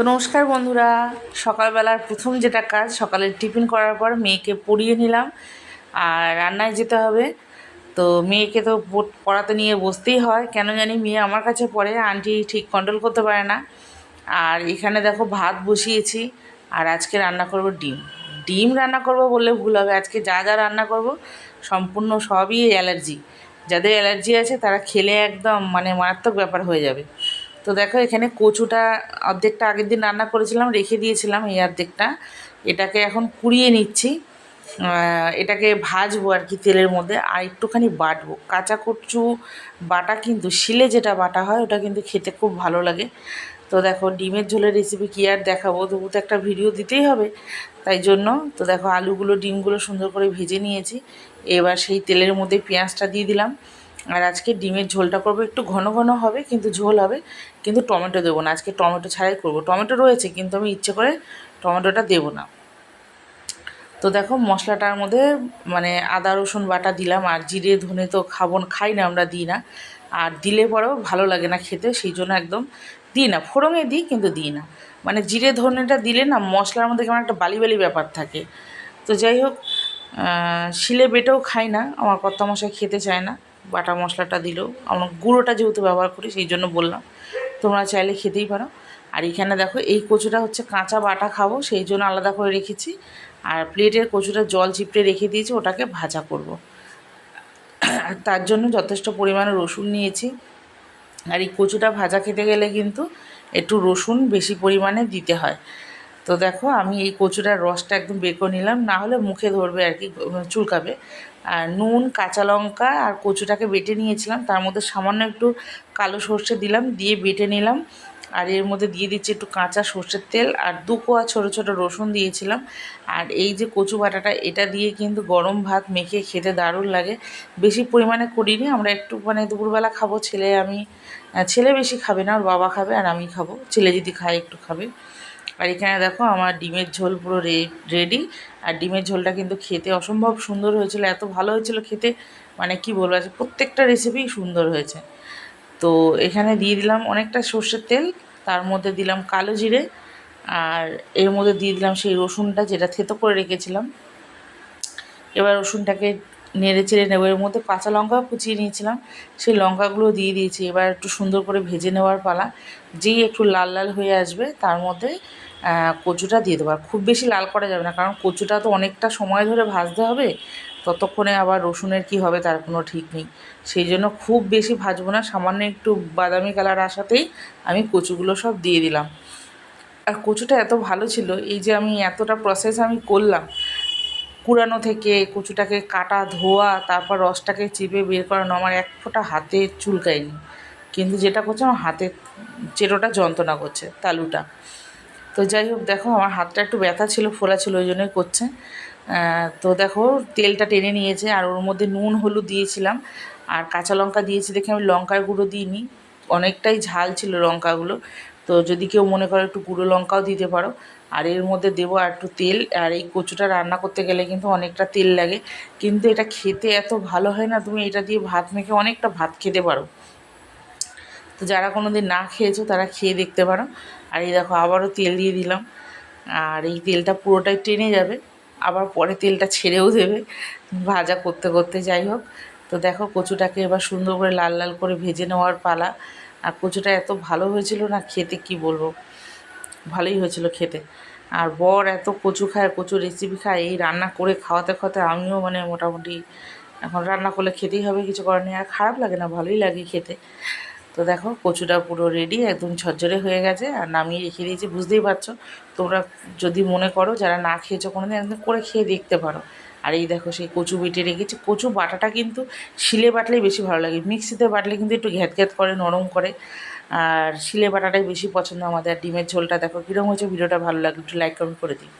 তো নমস্কার বন্ধুরা। সকালবেলার প্রথম যেটা কাজ, সকালের টিফিন করার পর মেয়েকে পড়িয়ে নিলাম আর রান্নায় যেতে হবে। তো মেয়েকে তো পড়াতে নিয়ে বসতেই হয়। কেন জানি মেয়ে আমার কাছে পড়ে, আন্টি ঠিক কন্ট্রোল করতে পারে না। আর এখানে দেখো ভাত বসিয়েছি আর আজকে রান্না করব ডিম। ডিম রান্না করব বললে ভুল হবে। আজকে যা যা রান্না করব সম্পূর্ণ সবই অ্যালার্জি। যাদের অ্যালার্জি আছে তারা খেলে একদম মানে মারাত্মক ব্যাপার হয়ে যাবে। তো দেখো, এখানে কচুটা অর্ধেকটা আগের দিন রান্না করেছিলাম, রেখে দিয়েছিলাম এই অর্ধেকটা। এটাকে এখন কুড়িয়ে নিচ্ছি। এটাকে ভাজবো আর কি তেলের মধ্যে, আর একটুখানি বাটবো। কাঁচা কচু বাটা কিন্তু, শিলে যেটা বাটা হয়, ওটা কিন্তু খেতে খুব ভালো লাগে। তো দেখো, ডিমের ঝোলের রেসিপি কী আর দেখাবো? তবু তো একটা ভিডিও দিতেই হবে। তাই জন্য তো দেখো, আলুগুলো, ডিমগুলো সুন্দর করে ভেজে নিয়েছি। এবার সেই তেলের মধ্যে পেঁয়াজটা দিয়ে দিলাম। আর আজকে ডিমের ঝোলটা করব, একটু ঘন ঘন হবে, কিন্তু ঝোল হবে, কিন্তু টমেটো দেবো না। আজকে টমেটো ছাড়াই করব। টমেটো রয়েছে, কিন্তু আমি ইচ্ছে করে টমেটোটা দেবো না। তো দেখো, মশলাটার মধ্যে মানে আদা, রসুন বাটা দিলাম, আর জিরে, ধনে তো খাব না খাই না আমরা, দিই না। আর দিলে পরেও ভালো লাগে না খেতে, সেই জন্য একদম দিই না। ফোড়ঙে দিই, কিন্তু দিই না। মানে জিরে, ধনেটা দিলে না মশলার মধ্যে কেমন একটা বালি বালি ব্যাপার থাকে। তো যাই হোক শিলে বেটেও খাই না, আমার কর্তা মশাই খেতে চায় না। বাটা মশলাটা দিলেও আমরা গুঁড়োটা যেহেতু ব্যবহার করি, সেই জন্য বললাম, তোমরা চাইলে খেতেই পারো। আর এখানে দেখো, এই কচুটা হচ্ছে কাঁচা বাটা খাব, সেই জন্য আলাদা করে রেখেছি। আর প্লেটের কচুটা জল চিপড়ে রেখে দিয়েছি, ওটাকে ভাজা করব। আর তার জন্য যথেষ্ট পরিমাণে রসুন নিয়েছি। আর এই কচুটা ভাজা খেতে গেলে কিন্তু একটু রসুন বেশি পরিমাণে দিতে হয়। তো দেখো, আমি এই কচুটার রসটা একদম বের করে নিলাম, না হলে মুখে ধরবে আর কি, চুলকাবে। আর নুন, কাঁচা লঙ্কা আর কচুটাকে বেটে নিয়েছিলাম, তার মধ্যে সামান্য একটু কালো সর্ষে দিলাম, দিয়ে বেটে নিলাম। আর এর মধ্যে দিয়ে দিচ্ছি একটু কাঁচা সর্ষের তেল, আর দু কোয়া ছোটো ছোটো রসুন দিয়েছিলাম। আর এই যে কচু বাটাটা, এটা দিয়ে কিন্তু গরম ভাত মেখে খেতে দারুণ লাগে। বেশি পরিমাণে করিনি, আমরা একটু মানে দুপুরবেলা খাব, ছেলে আমি, ছেলে বেশি খাবে না, ওর বাবা খাবে আর আমি খাব। ছেলে যদি খায়, একটু খাবে। আর এখানে দেখো আমার ডিমের ঝোল পুরো রেডি আর ডিমের ঝোলটা কিন্তু খেতে অসম্ভব সুন্দর হয়েছিল, এত ভালো হয়েছিল খেতে মানে কি বলব প্রত্যেকটা রেসিপিই সুন্দর হয়েছে। তো এখানে দিয়ে দিলাম অনেকটা সর্ষের তেল, তার মধ্যে দিলাম কালো জিরে আর এর মধ্যে দিয়ে দিলাম সেই রসুনটা যেটা থেতো করে রেখেছিলাম। এবার রসুনটাকে নেড়ে চেড়ে নেব, এর মধ্যে কাঁচা লঙ্কা কুচিয়ে নিয়েছিলাম, সেই লঙ্কাগুলো দিয়ে দিয়েছি। এবার একটু সুন্দর করে ভেজে নেওয়ার পালা, যেই একটু লাল লাল হয়ে আসবে, তার মধ্যে কচুটা দিয়ে দেবো। আর খুব বেশি লাল করা যাবে না, কারণ কচুটা তো অনেকটা সময় ধরে ভাজতে হবে, ততক্ষণে আবার রসুনের কি হবে তার কোনো ঠিক নেই। সেই জন্য খুব বেশি ভাজবো না, সামান্য একটু বাদামি কালার আসাতেই আমি কচুগুলো সব দিয়ে দিলাম। আর কচুটা এত ভালো ছিল, এই যে আমি এতটা প্রসেস আমি করলাম, কুড়ানো থেকে কচুটাকে কাটা, ধোয়া, তারপর রসটাকে চিপে বের করানো, আমার এক ফোঁটা হাতে চুলকায়নি। কিন্তু যেটা করছে, আমার হাতে চেটোটা যন্ত্রণা করছে, তালুটা। তো যাই হোক, দেখো আমার হাতটা একটু ব্যথা ছিল, ফোলা ছিল, ওই জন্যই করছে। তো দেখো, তেলটা টেনে নিয়েছে, আর ওর মধ্যে নুন, হলুদ দিয়েছিলাম, আর কাঁচা লঙ্কা দিয়েছি দেখে আমি লঙ্কার গুঁড়ো দিইনি। অনেকটাই ঝাল ছিল লঙ্কাগুলো, তো যদি কেউ মনে করো একটু গুঁড়ো লঙ্কাও দিতে পারো। আর এর মধ্যে দেবো আর একটু তেল, আর এই কচুটা রান্না করতে গেলে কিন্তু অনেকটা তেল লাগে। কিন্তু এটা খেতে এত ভালো হয় না, তুমি এটা দিয়ে ভাত মেখে অনেকটা ভাত খেতে পারো। তো যারা কোনো দিন না খেয়েছো, তারা খেয়ে দেখতে পারো। আর এই দেখো আবারও তেল দিয়ে দিলাম। আর এই তেলটা পুরোটাই টেনে যাবে। আবার পরে তেলটা ছেড়েও দেবে ভাজা করতে করতে, যাই হোক। তো দেখো কচুটাকে এবার সুন্দর করে লাল লাল করে ভেজে নেওয়ার পালা। আর কচুটা এত ভালো হয়েছিল না, খেতে কি বলব? ভালোই হয়েছিল খেতে। আর বর এত কচু খায়, কচু রেসিপি খায়, এই রান্না করে খাওয়াতে খাওয়াতে আমিও মানে মোটামুটি এখন রান্না করলে খেতেই হবে, কিছু করার নেই। আর খারাপ লাগে না, ভালোই লাগে খেতে। তো দেখো, কচুটা পুরো রেডি একদম ঝরঝরে হয়ে গেছে। আর নামিয়ে রেখে দিয়েছি, বুঝতেই পারছ? তোমরা যদি মনে করো, যারা না খেয়েছো কোনো দিন একদম করে খেয়ে দেখতে পারো। আর এই দেখো, সেই কচু বেটে রেখেছি। কচু বাটাটা কিন্তু শিলে বাটলেই বেশি ভালো লাগে। মিক্সিতে বাটলে কিন্তু একটু ঘ্যাত ঘ্যাত করে, নরম করে। আর শিলে বাটাটাই বেশি পছন্দ আমাদের। ডিমের ঝোলটা দেখো কীরকম হয়েছে, ভিডিওটা ভালো লাগল একটু লাইক কমেন্ট করে দিই